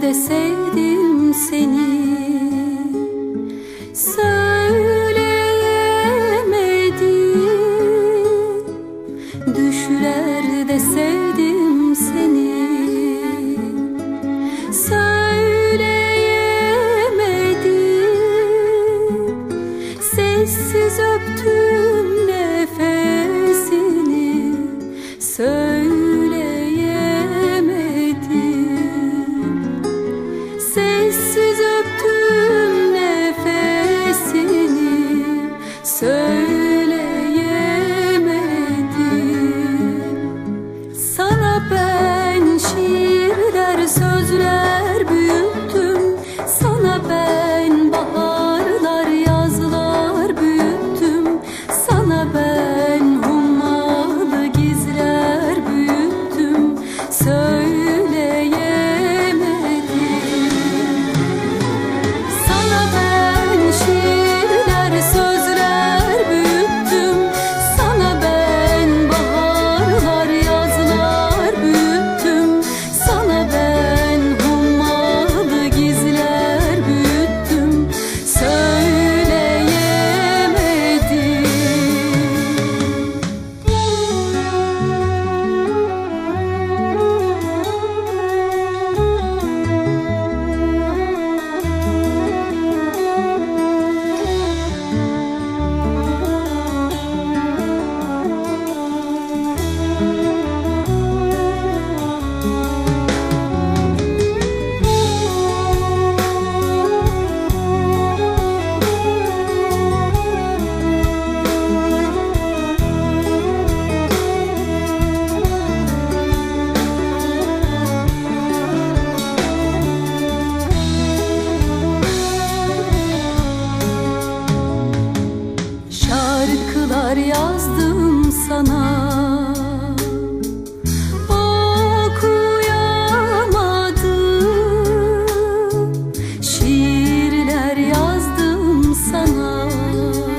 nerede sevdim seni. Söylemedim Düşlerde sevdim sun. love.